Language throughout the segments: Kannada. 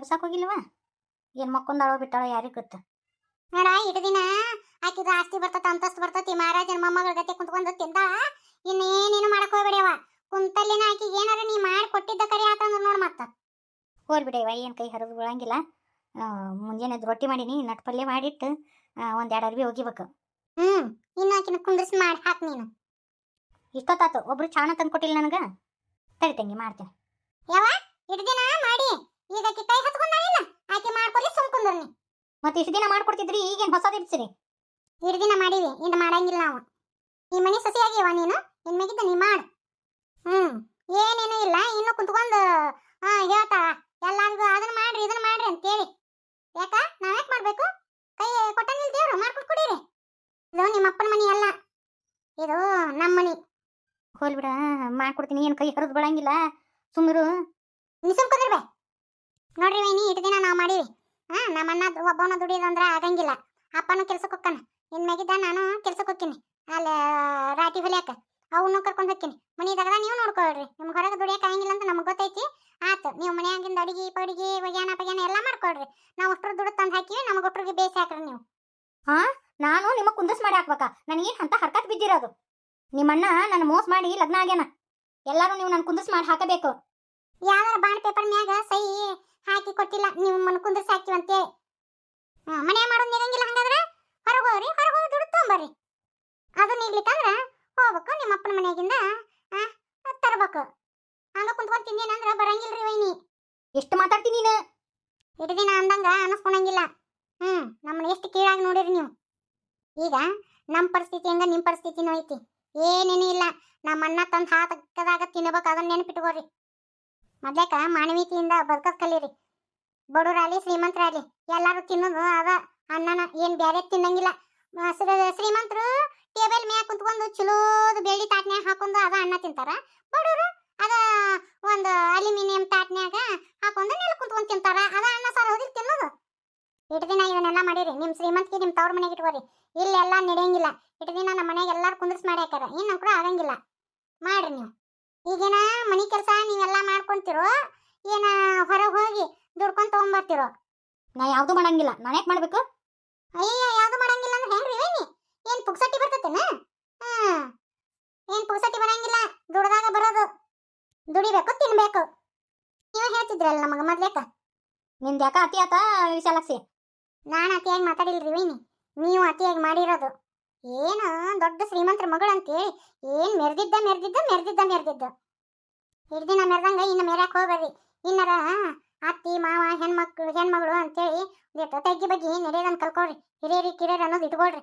ಎಬ್ಸಕ್ ಹೋಗಿಲ್ವ? ಏನು ಮಕ್ಕೊಂದಾಳೋ ಬಿಟ್ಟಾಳೋ ಯಾರಿಗೆ ಗೊತ್ತು? ನೋಡ ಇಟ್ಟು ದಿನ ಆಕಿದು ಆಸ್ತಿ ಬರ್ತತ ಅಂತಸ್ತು ಬರ್ತತಿ ಮಹಾರಾಜನ ಮೊಮ್ಮಗಳ ಗತಿ ಕುಂತ್ಕೊಂಡು ತಿಂದ ಇನ್ನೇನೇನು ಮಾಡಕ್ ಹೋಗ್ಬೇಡಿಯವ ಕುಂತಲ್ಲಿನ ಆಕಿಗೆ ಏನಾರ ನೀ ಮಾಡಿ ಕೊಟ್ಟಿದ್ದ ಕರೆ ಆತಂದ್ರೆ ನೋಡ್ ಮತ್ತ. ಹೋಲ್ ಏನು ಕೈ ಹರಿದು ಬೀಳಂಗಿಲ್ಲ. ಆ, ಮುಂಜಾನೆ ರೊಟ್ಟಿ ಮಾಡೀನಿ ನಟ್ ಪಲ್ಯ ಮಾಡಿಟ್ಟು ಒಂದೆರಡು ಅರ್ಬಿ ಒಗಿಬೇಕು ಹ್ಮ್ ಇನ್ನು ಆಕಿನ ಕುಂದ್ರಿಸಿ ಮಾಡಿ ಹಾಕಿ ನೀನು. ಇಷ್ಟೊತ್ತಾತು ಒಬ್ರು ಚಾಣ ತಂದು ಕೊಟ್ಟಿಲ್ಲ ನನಗೆ? ತಡಿ ತಂಗಿ ಮಾಡ್ತೀನಿ. ಯಾವ ಇಡ್ದಿನ ದಿನ ಮಾಡಿ. ಈಗ ಆಕಿ ಕೈ ಹತ್ಕೊಂಡಾಳಿಲ್ಲ ಆಕಿ ಮಾಡ್ಕೊಲಿ ಸುಮ್ ಕುಂದ್ರಿ ಮತ್ತೆ ಇಷ್ಟು ದಿನ ಮಾಡ್ಕೊಡ್ತಿದ್ರಿ ಈಗೇನ್ ಹೊಸದು ಇಡ್ಸಿರಿ? ಇಟ್ಟು ದಿನ ಮಾಡಿವಿ ಇನ್ನು ಮಾಡಂಗಿಲ್ಲ ನಾವು. ಈ ಮನೆ ಸಸಿ ಆಗ್ಯವ ನೀನು ಇನ್ಮೇಗಿದ್ದ ನೀ ಮಾಡು. ಹ್ಮ್ ಏನೇನು ಇಲ್ಲ ಇನ್ನು ಕುಂತ್ಕೊಂಡು ಹಾ ಹೇಳ್ತಾ ಎಲ್ಲಾರ್ಗು ಅದನ್ನ ಮಾಡ್ರಿ ಇದನ್ನ ಮಾಡ್ರಿ ಅಂತೇಳಿ. ಯಾಕ? ಮಾಡಬೇಕು ಮಾಡ್ಬೇಕು? ಕೈ ಕೊಟ್ಟಂಗಿಲ್ ದೇವ್ರು ಮಾಡ್ಕೊಟ್ ಕೊಡಿರಿ. ಇದು ನಿಮ್ಮ ಅಪ್ಪನ ಮನಿ ಅಲ್ಲ. ಇದು ನಮ್ಮ ಮನೆ. ಹೋಲ್ ಬಿಡ ಮಾಡ್ಕೊಡ್ತೀನಿ ಏನು ಕೈ ಹರಿದು ಬಿಡಂಗಿಲ್ಲ ಸುಮ್ಮರು ನೀ ಸುಮ್ ಕುಂದ್ರಬೇ ನೋಡ್ರಿ ವೈನಿ ಇಟ್ಟು ದಿನ ನಾವು ಮಾಡೀವಿ. ಹಾ ನಮ್ಮಣ್ಣ ಒಬ್ಬವನ ದುಡಿಯೋದಂದ್ರೆ ಆಗಂಗಿಲ್ಲ. ಅಪ್ಪನೂ ಕೆಲ್ಸಕ್ಕೆ ಹೋಗ್ತಾನ ಇನ್ ಮ್ಯಾಗಿದ್ದ ನಾನು ಕೆಲ್ಸಕ್ಕೆ ಹೋಗ್ತೀನಿ ಅಲ್ಲಿ ರಾಟಿ ಹೊಲಿಯಾಕ. ಅವನು ಕರ್ಕೊಂಡು ಹೋಗ್ತೀನಿ ಮನಿದಾಗ ನೀವು ನೋಡ್ಕೊಳ್ರಿ. ನಿಮ್ಗೆ ಹೊರಗೆ ದುಡಿಯಕ್ಕೆ ಆಗಂಗಿಲ್ಲ ಅಂತ ನಮಗೆ ಗೊತ್ತೈತಿ. ಆತು ನೀವು ಮನ್ಯಾಗಿಂದ ಅಡಿಗೆ ಪಡಿಗೆ ಒಗ್ಯಾನ ಪಗ್ಯಾನ ಎಲ್ಲ ಮಾಡ್ಕೊಳ್ರಿ. ನಾವು ಅಷ್ಟ್ರು ದುಡ್ಡು ತಂದು ಹಾಕಿವಿ ನಮಗೆ ಒಟ್ರಿಗೆ ಬೇಸ ಹಾಕ್ರಿ ನೀವು. ನಾನು ನಿಮ್ಮ ಕುಂದಿಸ್ ಮಾಡಿ ಹಾಕ್ಬೇಕಾ? ನನಗೇನು ಅಂತ ಹರ್ಕತ್ ಬಿದ್ದಿರೋದು. ನಿಮ್ಮಣ್ಣ ನನ್ನ ಮೋಸ ಮಾಡಿ ಲಗ್ನ ಆಗ್ಯಾನ. ಎಲ್ಲರೂ ನೀವು ನನ್ನ ಕುಂದಿಸ್ ಮಾಡಿ ಹಾಕಬೇಕು. ಯಾವ್ದಾರ ಬಾಂಡ್ ಪೇಪರ್ ಮ್ಯಾಗ ಸಹಿ ಹಾಕಿ ಕೊಟ್ಟಿಲ್ಲ ನೀವು ಮನ ಕುಂದ್ರಿಸಿ ಸಾಕಿ ಅಂತೇಳಿ ಮನೆ ಮಾಡೋದು ನಿರಂಗಿಲ್ಲ ಹಂಗಾದ್ರೆ? ಹೊರಗೆ ಹೋಗ್ರಿ ಹೊರಗೆ ಹೋಗಿ ದುಡ್ಡು ತೊಗೊಂಬರ್ರಿ. ಅದು ನಿಗ್ಲಿಕ್ಕಂದ್ರ ಹೋಗ್ಬೇಕು ನಿಮ್ಮ ಅಪ್ಪನ ಮನೆಯಾಗಿಂದ ತರ್ಬೇಕು. ಹಂಗ ಕುಂತ್ಕೊಂಡ್ ತಿಂದೇನಂದ್ರ ಬರಂಗಿಲ್ರಿ ವೈನಿ. ಎಷ್ಟು ಮಾತಾಡ್ತೀನಿ ನೀನು? ಇಟ್ಟು ದಿನ ಅಂದಂಗ ಅನಸ್ಕೊಳಂಗಿಲ್ಲ ಹ್ಮ್ ನಮ್ಮನ್ನ ಎಷ್ಟು ಕೀಳಾಗಿ ನೋಡಿರಿ ನೀವು. ಈಗ ನಮ್ಮ ಪರಿಸ್ಥಿತಿ ಹೆಂಗ ನಿಮ್ಮ ಪರಿಸ್ಥಿತಿನೂ ಐತಿ. ಏನೇನೂ ಇಲ್ಲ. ನಮ್ಮ ಅಣ್ಣ ತಂದು ಹಾಕದಾಗ ತಿನ್ನಬೇಕು ಅದನ್ನ ನೆನಪಿಟ್ಕೋರಿ. ಮೊದ್ಲೇಕ ಮಾನವೀಯತೆಯಿಂದ ಬದುಕೋದ್ ಕಲೀರಿ. ಬಡವರಾಗ್ಲಿ ಶ್ರೀಮಂತರಾಗ್ಲಿ, ಎಲ್ಲರೂ ತಿನ್ನೋದು ಅದ. ಅನ್ನನ ಏನ್ ಬೇರೆ ತಿನ್ನಂಗಿಲ್ಲ. ಶ್ರೀಮಂತರು ಟೇಬಲ್ ಮ್ಯಾಗ ಕುಂತ್ಕೊಂಡು ಚಲೋದು ಬೆಳ್ಳಿ ತಾಟ್ನ್ಯಾಗ ಹಾಕೊಂಡು ಅದ ಅನ್ನ ತಿಂತಾರ. ಬಡವರು ಅದ ಒಂದು ಅಲ್ಯೂಮಿನಿಯಂ ತಾಟ್ನ್ಯಾಗ ಹಾಕೊಂಡು ನೆಲ ಕುಂತ್ಕೊಂಡು ತಿಂತಾರ. ಅದ ಅನ್ನ ಸಾರು ಹೋದಿಲ್ ತಿನ್ನೋದು. ಇಟ್ಟು ದಿನ ಇವನ್ನೆಲ್ಲ ಮಾಡಿರಿ. ನಿಮ್ಮ ಶ್ರೀಮಂತಿಗೆ ನಿಮ್ಮ ತವ್ರ ಮನೆಗೆ ಇಟ್ಕೋರಿ. ಇಲ್ಲೆಲ್ಲ ನಡೆಯಂಗಿಲ್ಲ. ಇಟ್ಟು ದಿನ ನಮ್ಮ ಮನೆಗೆ ಎಲ್ಲಾರು ಕುಂದ್ರಿಸಿ ಮಾಡಿ ಹಾಕ್ಯಾರ ಇನ್ನು ಕೂಡ ಆಗಂಗಿಲ್ಲ. ಮಾಡ್ರಿ ನೀವು. ಈಗೇನ ಮನಿ ಕೆಲಸ ನೀವೆಲ್ಲ ಮಾಡ್ಕೊಂತಿರೋ, ಏನ ಹೊರಗೆ ಹೋಗಿ ದುಡ್ಕೊಂಡು ತಗೊಂಡ್ಬರ್ತಿರೋ ನಾ ಯಾವುದು ಮಾಡಂಗಿಲ್ಲ. ನಾನು ಯಾಕೆ ಮಾಡ್ಬೇಕು? ಅಯ್ಯ ಯಾವುದು ಮಾಡಂಗಿಲ್ಲ ಅಂದ್ರೆ ಹೆಂಗ್ರಿ ಏನಿ ಏನು ಪುಕ್ಸಟ್ಟಿ ಬರ್ತೈತೆನ? ಹ್ಮ್ ಏನು ಪುಕ್ಸಟ್ಟಿ ಬರಂಗಿಲ್ಲ. ದುಡ್ದಾಗ ಬರೋದು. ದುಡಿಬೇಕು, ತಿನ್ಬೇಕು. ನೀವು ಹೇಳ್ತಿದ್ರಲ್ಲ ನಮಗ ಮೊದ್ಲೇಕ ನಿಂದ ಯಾಕ ಅತಿ ಆತ ವಿಶಾಲಾಕ್ಷಿ ನಾನು ಅತಿಯಾಗಿ ಮಾತಾಡಿಲ್ರಿ ವೈನಿ ನೀವು ಅತಿಯಾಗಿ ಮಾಡಿರೋದು. ಏನು ದೊಡ್ಡ ಶ್ರೀಮಂತರ ಮಗಳಂತೇಳಿ? ಏನ್ ಮೆರ್ದಿದ್ದ ಮೆರ್ದಿದ್ದ ಮೆರ್ದಿದ್ದ ಮೆರೆದಿದ್ದ? ಹಿಡ್ದಿನ ಮೆರ್ದಂಗ ಇನ್ನು ಮೆರ್ಯಾಕ್ ಹೋಗ್ರಿ ಇನ್ನರ ಅತ್ತಿ, ಮಾವ, ಹೆಣ್ಮಕ್ಳು, ಹೆಣ್ಮಗಳು ಅಂತೇಳಿ ಒಂದಿಟ್ಟು ತಗ್ಗಿ ಬಗ್ಗೆ ನಡೆಯೋದನ್ನ ಕಲ್ಕೊಳ್ರಿ. ಹಿರಿಯರಿ, ಕಿರಿಯರು ಅನ್ನೋದು ಇಟ್ಕೊಳ್ರಿ.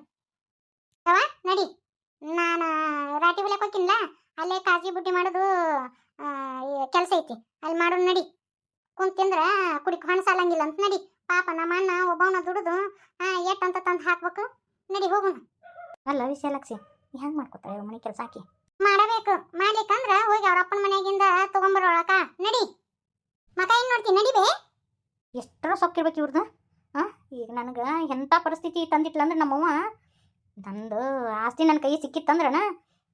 ಅವ, ನಡಿ. ನಾನು ರಾಟಿ ಬಿಲಕ್ಕೆ ಹೋಗಿನ್ಲ ಅಲ್ಲೇ ಕಾಜಿ ಬುಟ್ಟಿ ಮಾಡೋದು ಕೆಲಸ ಐತಿ. ಅಲ್ಲಿ ಮಾಡೋ ನಡಿ. ಕುಂತಿಂದ್ರ ಕುಡಿಕ್ ಹೊಣಸಾಲಂಗಿಲ್ಲ ಅಂತ ನಡಿ. ಪಾಪ ನಮ್ಮ ಅಣ್ಣ ಒಬ್ಬವನ ದುಡಿದು ಎಟ್ ಅಂತ ತಂದು ಹಾಕ್ಬೇಕು? ನಡಿ ಹೋಗೋಣ ಅಲ್ಲ ವಿಶಾಲಾಕ್ಷಿ ಹೆಂಗ್ ಮಾಡ್ಕೊತಾಳೆ ಮನೆ ಕೆಲಸ ಹಾಕಿ? ಮಾಡಬೇಕು. ಮಾಡ್ಲಿಕ್ಕಂದ್ರ ಹೋಗಿ ಅವ್ರ ಅಪ್ಪನ ಮನೆಯಾಗಿಂದ ತಗೊಂಬರೋಳಕ. ನಡಿ. ಮಕ ಏನ್ ನೋಡ್ತೀನಿ ನಡಿಬೇ ಎಷ್ಟರ ಸೊಕ್ಕಿರ್ಬೇಕು ಇವ್ರದ್ದು ಆ ಈಗ ನನಗೆ ಎಂಥ ಪರಿಸ್ಥಿತಿ ತಂದಿಟ್ಲ ಅಂದ್ರೆ ನಮ್ಮವ್ವ ನಂದು ಆಸ್ತಿ ನನ್ನ ಕೈ ಸಿಕ್ಕಿತ್ತಂದ್ರನ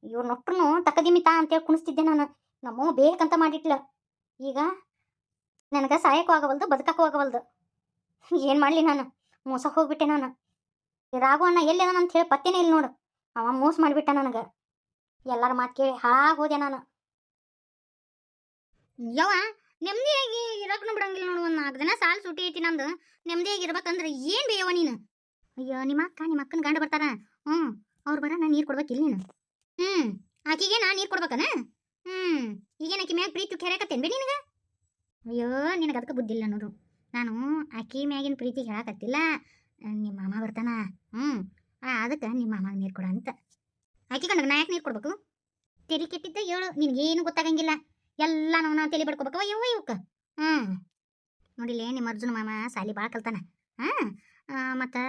ಇವ್ರ ನೊಟ್ರು ತಕದಿಮಿತ ಅಂತೇಳಿ ಕುಣಿಸ್ತಿದ್ದೆ ನಾನು. ನಮ್ಮವ್ವ ಬೇಕಂತ ಮಾಡಿಟ್ಲ. ಈಗ ನನಗೆ ಸಾಯಕ್ಕೂ ಆಗವಲ್ದು ಬದುಕಕ್ಕೂ ಆಗವಲ್ದು. ಏನು ಮಾಡಲಿ ನಾನು? ಮೋಸ ಹೋಗ್ಬಿಟ್ಟೆ ನಾನು. ಈ ರಾಘು ಅಣ್ಣ, ಎಲ್ಲಿ ಅಂತ ಹೇಳಿ ಪತ್ತೇನೆ ಇಲ್ಲ ನೋಡು. ಅವ ಮೋಸ ಮಾಡಿಬಿಟ್ಟ ನನಗೆ. ಎಲ್ಲರ ಮಾತು ಕೇಳಿ ಹಾಳಾಗಿ ಹೋದೆ ನಾನು. ಯವ್ವ ನೆಮ್ಮದಿಯಾಗಿ ಇರಕ್ಕೂ ಬಿಡಂಗಿಲ್ಲ ನೋಡು ಒಂದು ನಾಲ್ಕು ದಿನ ಸಾಲು ಸೂಟಿ ಐತಿ ನಂದು. ನೆಮ್ಮದಿಯಾಗಿ ಇರ್ಬೇಕಂದ್ರೆ ಏನು ಬೇಯವ ನೀನು? ಅಯ್ಯೋ, ನಿಮ್ಮ ಅಕ್ಕ, ನಿಮ್ಮ ಅಕ್ಕನ ಗಂಡ ಬರ್ತಾರ. ಹ್ಞೂ, ಅವ್ರು ಬರ ನಾನು ನೀರು ಕೊಡ್ಬೇಕಿಲ್ಲ ನೀನು. ಹ್ಞೂ, ಆಕಿಗೆ ನಾನು ನೀರು ಕೊಡ್ಬೇಕನ? ಹ್ಞೂ, ಈಗೇನು ಆಕಿ ಮ್ಯಾಗ ಪ್ರೀತಿ ಕೆರೆಕತ್ತೇನು ಬಿ ನಿನಗೆ? ಅಯ್ಯೋ, ನಿನಗೆ ಅದಕ್ಕೆ ಬುದ್ಧಿಲ್ಲ ನೋಡು. ನಾನು ಆಕಿ ಮ್ಯಾಗಿನ ಪ್ರೀತಿ ಹೇಳಕತ್ತಿಲ್ಲ ನಿಮ್ಮ ಮಾಮ ಬರ್ತಾನ? ಹ್ಞೂ ಅದಕ್ಕೆ ನಿಮ್ಮ ಮಾಮಾಗ ನೀರು ಕೊಡ ಅಂತ. ಆಕಿ ನಾ ಯಾಕೆ ನೀರು ಕೊಡ್ಬೇಕು? ತೆರಿ ಕೆಟ್ಟಿದ್ದ ಹೇಳು, ನಿನಗೇನು ಗೊತ್ತಾಗಂಗಿಲ್ಲ. ಎಲ್ಲ ನಾವು ತಲೆ ಬಡ್ಕೋಬೇಕವ ಇವ ಇವಕ್ಕ? ಹ್ಞೂ ನೋಡಿಲ್ಲೇ ನಿಮ್ಮ ಅರ್ಜುನ ಮಾಮ ಸಾಲಿ ಭಾಳ ಕಲ್ತಾನ. ಹಾಂ. ಮತ್ತು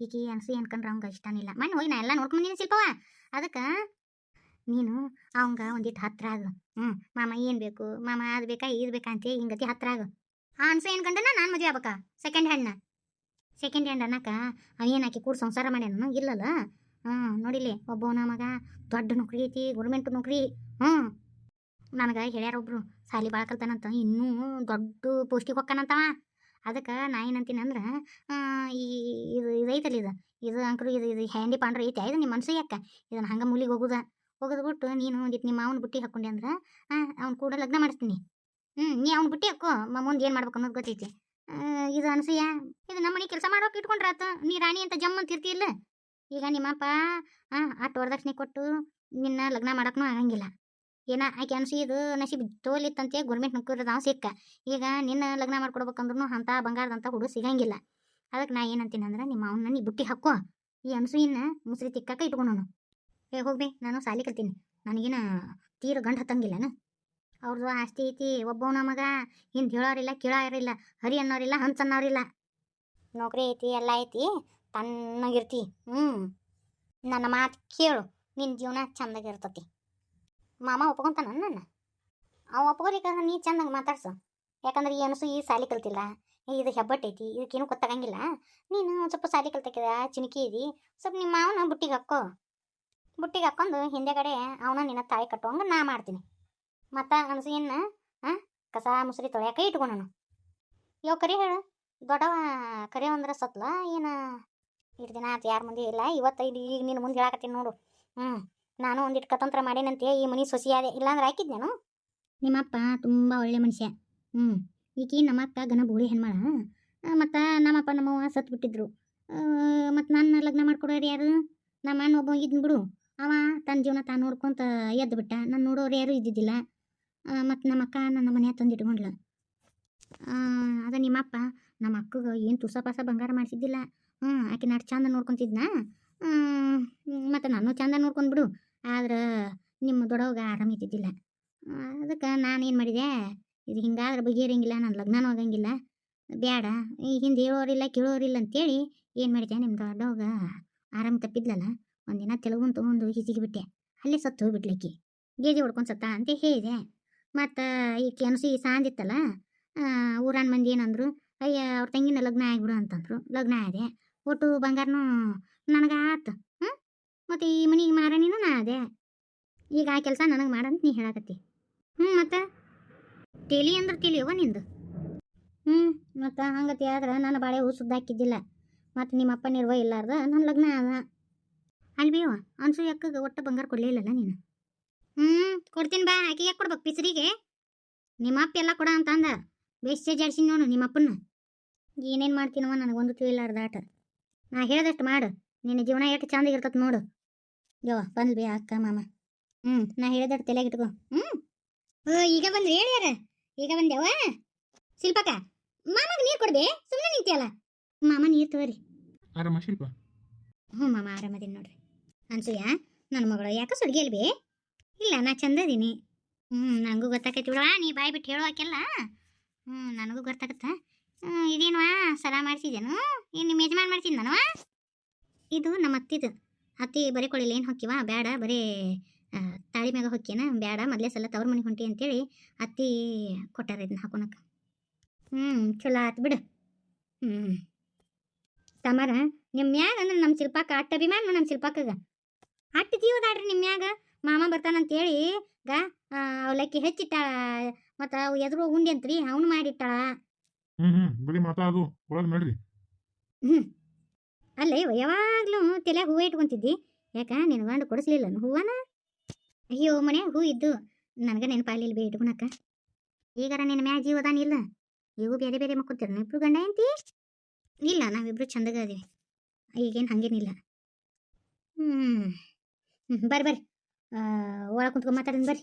ಈಕಿ ಅನ್ಸಿ ಅನ್ಕೊಂಡ್ರೆ ಅವಂಗೆ ಇಷ್ಟನಿಲ್ಲ ಮಣ್ಣು ಹೋಗಿ ನಾ ಎಲ್ಲ ನೋಡ್ಕೊಂಬಂದಿನಿ ಸ್ವಲ್ಪವ ಅದಕ್ಕೆ ನೀನು ಅವಂಗ ಒಂದಿಟ್ಟು ಹತ್ರ ಆಗು. ಹ್ಞೂ ಮಾಮ ಏನು ಬೇಕು? ಮಾಮ ಅದು ಬೇಕಾ ಇದು ಬೇಕಾ ಅಂತ ಹಿಂಗತಿ ಹತ್ರ ಆಗು. ಆ, ಅನ್ಸಿ ಅನ್ಕೊಂಡನ ನಾನು ಮದುವೆ ಆಗ್ಬೇಕಾ? ಸೆಕೆಂಡ್ ಹ್ಯಾಂಡ್ನ ಸೆಕೆಂಡ್ ಹ್ಯಾಂಡ್ ಅನ್ನಕ ಅವೇನು ಆಕಿ ಕೂಡ ಸಂಸಾರ ಮಾಡ್ಯಾನ? ಇಲ್ಲಲ್ಲ. ಹಾಂ, ನೋಡಿಲಿ, ಒಬ್ಬವನ ಮಗ ದೊಡ್ಡ ನೌಕರಿ ಐತಿ ಗೌರ್ಮೆಂಟ್ ನೌಕರಿ. ಹ್ಞೂ ನನಗೆ ಒಬ್ರು, ಸಾಲಿ ಭಾಳ ಕಲ್ತಾನಂತ, ಇನ್ನೂ ದೊಡ್ಡ ಪೋಸ್ಟಿಗೆ ಹೊಕ್ಕಾನಂತವ. ಅದಕ್ಕೆ ನಾ ಏನಂತೀನಿ ಅಂದ್ರೆ ಈ, ಇದು ಇದೈತಲ್ಲ ಇದು ಇದು ಅಂಕರು, ಇದು ಇದು ಹ್ಯಾಂಡಿ ಪಾಂಡ್ರ ಐತಿ, ಇದು ನಿಮ್ಮ ಮನ್ಸಿಗೆ ಯಾಕ? ಇದನ್ನು ಹಂಗೆ ಮೂಲಿಗೆ ಹೋಗುದ. ಹೋಗೋದು ಬಿಟ್ಟು ನೀನು ಒಂದಿಟ್ಟು ನಿಮ್ಮ ಮಾವನ ಬುಟ್ಟಿ ಹಾಕೊಂಡೆ ಅಂದ್ರೆ ಅವ್ನು ಕೂಡ ಲಗ್ನ ಮಾಡಿಸ್ತೀನಿ. ಹ್ಞೂ ನೀ ಅವ್ನ ಬುಟ್ಟಿ ಹಾಕೋ ಮುಂದೆ ಏನು ಮಾಡ್ಬೇಕು ಅನ್ನೋದು ಗೊತ್ತೈತಿ. ಇದು ಅನ್ಸೂಯ? ಇದು ನಮ್ಮ ಮನೆ ಕೆಲಸ ಮಾಡೋಕೆ ಇಟ್ಕೊಂಡ್ರಾತ ನೀ ರಾಣಿ ಅಂತ ಜಮ್ ಅಂತ ಇರ್ತಿಲ್ಲ ಈಗ ನಿಮ್ಮಪ್ಪ ಹಾಂ ವರದಕ್ಷಿಣೆ ಕೊಟ್ಟು ನಿನ್ನ ಲಗ್ನ ಮಾಡೋಕ್ಕೂ ಆಗಂಗಿಲ್ಲ. ಏನ, ಆಕೆ ಅನ್ಸಿ ಇದು ನಶೀಬ್ ತೋಲಿತ್ತಂತೆ ಗೌರ್ಮೆಂಟ್ ನೌಕರಿ ನಾವು ಸಿಕ್ಕ. ಈಗ ನಿನ್ನ ಲಗ್ನ ಮಾಡ್ಕೊಡ್ಬೇಕಂದ್ರೂ ಅಂತ ಬಂಗಾರದಂತ ಹುಡುಗ ಸಿಗಂಗಿಲ್ಲ. ಅದಕ್ಕೆ ನಾ ಏನಂತೀನಿ ಅಂದ್ರೆ ನಿಮ್ಮ ಅವನ್ನ ನೀ ಬುಟ್ಟಿ ಹಾಕೋ. ಈ ಅನ್ಸೂಯಿನ ಮುಸ್ರಿ ತಿಕ್ಕಾಕ ಇಟ್ಕೊಂಡನು. ಏ ಹೋಗ್ಬೇ ನಾನು ಸಾಲಿ ಕಲ್ತೀನಿ. ನನಗೇನ ತೀರ ಗಂಡು ಹತ್ತಂಗಿಲ್ಲನ? ಅವ್ರದ್ದು ಆಸ್ತಿ ಐತಿ, ಒಬ್ಬವನ ಮಗ ಹಿಂದೆ ಹೇಳೋರಿಲ್ಲ, ಕೇಳೋರಿಲ್ಲ, ಹರಿ ಅನ್ನೋರಿಲ್ಲ ಹಂಚ ಅನ್ನೋರಿಲ್ಲ. ನೌಕರಿ ಐತಿ, ಎಲ್ಲ ಐತಿ, ತಣ್ಣಗಿರ್ತಿ ಹ್ಞೂ ನನ್ನ ಮಾತು ಕೇಳು ನಿನ್ನ ಜೀವನ ಚಂದಾಗಿರ್ತತಿ ಮಾಮ ಒಪ್ಕೊಂತಾನ ನನ್ನ ಅವ ಒಪ್ಕೋಲಿಕ್ಕ ನೀ ಚಂದಂಗೆ ಮಾತಾಡ್ಸು. ಯಾಕಂದ್ರೆ ಈ ಈ ಸಾಲಿ ಕಲ್ತಿಲ್ಲ, ಇದು ಹೆಬ್ಬಟ್ಟೈತಿ ಇದಕ್ಕೇನು ಗೊತ್ತಾಗಂಗಿಲ್ಲ. ನೀನು ಸ್ವಲ್ಪ ಸಾಲಿ ಕಲ್ತಕ್ಕಿದ ಚಿಣಕಿ ಇದಿ, ಸ್ವಲ್ಪ ನಿಮ್ಮ ಮಾವನ ಬುಟ್ಟಿಗೆ ಹಾಕೋ. ಬುಟ್ಟಿಗೆ ಹಾಕೊಂಡು ಹಿಂದೆಗಡೆ ಅವನ ನಿನ್ನ ತಾಯಿ ಕಟ್ಟುವಂಗ ನಾ ಮಾಡ್ತೀನಿ. ಮತ್ತು ಅನಸೂಯನ್ನ ಹಾಂ ಕಸ ಮುಸ್ರಿ ತೊಳ್ಯಾಕ ಇಟ್ಕೊಂಡನು. ಯಾವ ಕರಿ ಹೇಳು, ದೊಡ್ಡವ ಕರಿ ಅಂದ್ರೆ ಸತ್ಲ, ಏನು ಇಷ್ಟು ದಿನ ಆತು ಯಾರ ಮುಂದೆ ಇಲ್ಲ, ಇವತ್ತು ಇದು ಈಗ ನಿನ್ನ ಮುಂದೆ ಹೇಳಾಕತ್ತೀನಿ ನೋಡು. ಹ್ಞೂ ನಾನು ಒಂದಿಟ್ಟು ಕತಂತ್ರ ಮಾಡೇನಂತೆ ಈ ಮನೆ ಸೊಸಿಯಾದೆ ಇಲ್ಲಾಂದ್ರೆ ಹಾಕಿದ್ನೇನು ನಿಮ್ಮಪ್ಪ ತುಂಬ ಒಳ್ಳೆ ಮನುಷ್ಯ. ಹ್ಞೂ ಈಕಿ ನಮ್ಮಕ್ಕ ಗನ ಬೋಳಿ ಹೆಣ್ಮಾಳ. ಮತ್ತು ನಮ್ಮಪ್ಪ ನಮ್ಮವ್ವ ಸತ್ತು ಬಿಟ್ಟಿದ್ರು. ಮತ್ತು ನನ್ನ ಲಗ್ನ ಮಾಡ್ಕೊಡೋರು ಯಾರು? ನಮ್ಮ ಅಣ್ಣ ಒಬ್ಬ ಇದ್ನ ಬಿಡು. ಅವ ತನ್ನ ಜೀವನ ತಾನು ನೋಡ್ಕೊಂತ ಎದ್ದು ಬಿಟ್ಟ. ನಾನು ನೋಡೋರು ಯಾರು ಇದ್ದಿದ್ದಿಲ್ಲ. ಮತ್ತು ನಮ್ಮ ಅಕ್ಕ ನನ್ನ ಮನೆ ತಂದು ಇಟ್ಕೊಂಡ್ಲ ಅದ ನಿಮ್ಮಪ್ಪ ನಮ್ಮ ಅಕ್ಕಗೆ ಏನು ತುಸ ಪಾಸ ಬಂಗಾರ ಮಾಡಿಸಿದ್ದಿಲ್ಲ. ಹ್ಞೂ ಆಕೆ ನಾಟ್ ಚಂದ ನೋಡ್ಕೊತಿದ್ನಾ? ಮತ್ತು ನಾನು ಚಂದ ನೋಡ್ಕೊಂಡ್ಬಿಡು ಆದ್ರೆ ನಿಮ್ಮ ದೊಡ್ಡವಾಗ ಆರಾಮ ಇದ್ದಿದ್ದಿಲ್ಲ. ಅದಕ್ಕೆ ಏನು ಮಾಡಿದೆ? ಇದು ಹಿಂಗಾದ್ರೆ ಬಗೆಹರಿಯಂಗಿಲ್ಲ ನನ್ನ ಲಗ್ನನೂ ಆಗಂಗಿಲ್ಲ. ಬೇಡ ಈ ಹಿಂದೆ ಹೇಳೋರಿಲ್ಲ, ಕೇಳೋರಿಲ್ಲ ಅಂತೇಳಿ ಏನು ಮಾಡಿದೆ? ನಿಮ್ಮ ದೊಡ್ಡವಾಗ ಆರಾಮ ತಪ್ಪಿದ್ಲಲ್ಲ? ಒಂದಿನ ತೆಲುಗುನ್ ತೊಗೊಂಡು ಹಿಸಿಗೆ ಬಿಟ್ಟೆ ಅಲ್ಲೇ ಸತ್ತು ಹೋಗ್ಬಿಟ್ಲಕ್ಕಿ ಗೇಜಿ ಹೊಡ್ಕೊಂಡು ಸತ್ತ ಅಂತ ಹೇಳಿದೆ. ಮತ್ತು ಈ ಕೆನಸು ಈ ಸಾಂದಿತ್ತಲ್ಲ ಊರಾನ್ ಮಂದಿ ಏನಂದ್ರು, ಅಯ್ಯ, ಅವ್ರ ತಂಗಿನ ಲಗ್ನ ಆಗ್ಬಿಡು ಅಂತಂದ್ರು. ಲಗ್ನ ಆದೆ. ಒಟ್ಟು ಬಂಗಾರನು ನನಗೆ ಆತು ಹ್ಞೂ ಮತ್ತು ಈ ಮನೆಗೆ ಮಾರಾಣಿನೂ ನಾ ಅದೇ ಈಗ ಆ ಕೆಲಸ ನನಗೆ ಮಾಡಂತ ನೀ ಹೇಳಕತ್ತಿ. ಹ್ಞೂ ಮತ್ತು? ತಿಳಿ ಅಂದ್ರೆ ತಿಳಿಯವ ನಿಂದು. ಹ್ಞೂ ಮತ್ತು ಹಂಗತಿ ಆದ್ರೆ ನನ್ನ ಬಾಳೆ ಹೂ ಸುದ್ದಾಕಿದ್ದಿಲ್ಲ ಮತ್ತು ನಿಮ್ಮ ಅಪ್ಪ ನಿರ್ವ ಇಲ್ಲಾರ್ದ ನನ್ನ ಲಗ್ನ ಅದ ಅಲ್ಬೇವ ಅನ್ಸು ಅಕ್ಕಗೆ ಒಟ್ಟು ಬಂಗಾರ ಕೊಡಲಿಲ್ಲಲ್ಲ ನೀನು? ಹ್ಞೂ ಕೊಡ್ತೀನಿ ಬಾ ಆಕೆ ಯಾಕೆ ಕೊಡ್ಬೇಕು ಪಿಸರಿಗೆ? ನಿಮ್ಮ ಅಪ್ಪ ಎಲ್ಲ ಕೊಡ ಅಂತ ಅಂದ ಬೇಸ್ಟೇ ಜಾಡ್ಸಿನ ನೋಡು ನಿಮ್ಮ ಏನೇನ್ ಏನೇನು ಮಾಡ್ತೀನವ ನನಗೊಂದು ತಿಳಿಲಾರ್ದ ಆಟ. ನಾ ಹೇಳ್ದಷ್ಟು ಮಾಡು. ನಿನ್ನ ಜೀವನ ಎಷ್ಟು ಚಂದಾಗಿರ್ತತ್ ನೋಡು. ಯೋ ಬಂದ್ಬಿ ಅಕ್ಕ ಮಾಮ. ಹ್ಞೂ ನಾ ಹೇಳ್ದಷ್ಟು ತಲೆಗೆ ಇಟ್ಕೋ. ಹ್ಞೂ ಓ ಈಗ ಹೇಳಿ ಹೇಳ್ಯಾರ ಈಗ ಬಂದ್ಯಾವ ಶಿಲ್ಪಕ ಮಾಮಗೆ ನೀರು ಕೊಡ್ಬಿ? ಸುಮ್ಮನೆ ನಿಂತಿಯಲ್ಲ? ಮಾಮ ನೀರು ತಗೋರಿ. ಆರಾಮ ಶಿಲ್ಪ? ಹ್ಞೂ ಮಾಮ ಆರಾಮದೇನು ನೋಡ್ರಿ. ಅನ್ಸೂಯ ನನ್ನ ಮಗಳು ಯಾಕೆ ಸುಡ್ಗೆಲ್ಬಿ ಇಲ್ಲ, ನಾ ಚಂದ ಅದೀನಿ ಹ್ಞೂ ನನಗೂ ಗೊತ್ತಾಕೈತಿ ಬಿಡವಾ ನೀ ಬಾಯ್ ಬಿಟ್ಟು ಹೇಳೋ ಹಾಕೆಲ್ಲ ಹ್ಞೂ ನನಗೂ ಗೊತ್ತಾಗತ್ತ. ಹ್ಞೂ ಇದೇನುವಾ ಸಲ ಮಾಡಿಸಿದೇನು ಏನು ನಿಮ್ಮ ಯಜಮಾನ್ ಮಾಡ್ಸಿದ್ನವಾ ಇದು ನಮ್ಮ ಅತ್ತಿದು. ಅತ್ತಿ ಬರೀ ಕೊಡಿಲ್ಲ ಏನು ಹೊಕ್ಕಿವ? ಬೇಡ ಬರೀ ತಾಳಿ ಮ್ಯಾಗ ಹೊಕ್ಕೇನ ಬೇಡ ಮೊದಲೇ ಸಲ ತವ್ರ ಮನೆಗೆ ಹೊಂಟಿ ಅಂತೇಳಿ ಅತ್ತಿ ಕೊಟ್ಟಾರ ಇದನ್ನ ಹಾಕೊಳಕ್ಕೆ ಹ್ಞೂ ಚಲೋ ಆತು ಬಿಡು. ಹ್ಞೂ ತಮರ ನಿಮ್ಮ ಮ್ಯಾಗ ಅಂದ್ರೆ ನಮ್ಮ ಶಿಲ್ಪಾಕ ಅಟ್ಟ ಅಭಿಮಾನ ನಮ್ಮ ಶಿಲ್ಪಾಕಗ. ಅಟ್ಟ ಜೀವದಾಡ್ರಿ ನಿಮ್ಮ ಬರ್ತಾನಂತೇಳಿ ಗ ಅವಲಕ್ಕಿ ಹೆಚ್ಚಿಟ್ಟಾಳ ಮತ್ತು ಅವು ಎದುರು ಉಂಡಿ ಅಂತ್ರಿ ಅವನು ಮಾಡಿಟ್ಟಾಳ. ಹ್ಮ್ ಹ್ಮ್ ಬಿಡಿ ಮಾತಾಡು ಒಳಗೆ ನಡ್ರಿ. ಅಲ್ಲೇ ಯಾವಾಗ್ಲೂ ತಲೆಯಾಗ ಹೂವು ಇಟ್ಕೊಂತಿದ್ದಿ? ಯಾಕ ನಿನ್ ಗಂಡ ಕೊಡಿಸ್ಲಿಲ್ಲ ಹೂವನ? ಅಯ್ಯೋ ಮನೆ ಹೂ ಇದ್ದು ನನಗ ನೆನಪಾಗ್ಲಿಲ್ಲ ಬೇ ಇಟ್ಕೊಳಕ ಈಗಾರ ನಿನ್ನ ಮ್ಯಾ ಜೀವದಾನ ಇಲ್ಲ? ಇವು ಬೇರೆ ಬೇರೆ ಮಕ್ಕಳ ಇಬ್ರು ಗಂಡ ಅಂತಿ ಇಲ್ಲ ನಾವಿಬ್ರು ಚಂದಗ ಅದೀವಿ. ಈಗೇನು ಹಂಗೇನಿಲ್ಲ. ಹ್ಮ್ ಹ್ಞೂ ಬರ್ರಿ ಬರ್ರಿ. ಒಳಗೆ ಕುಂತ್ಕೊಂಡು ಮಾತಾಡೋಣ ಬರ್ರಿ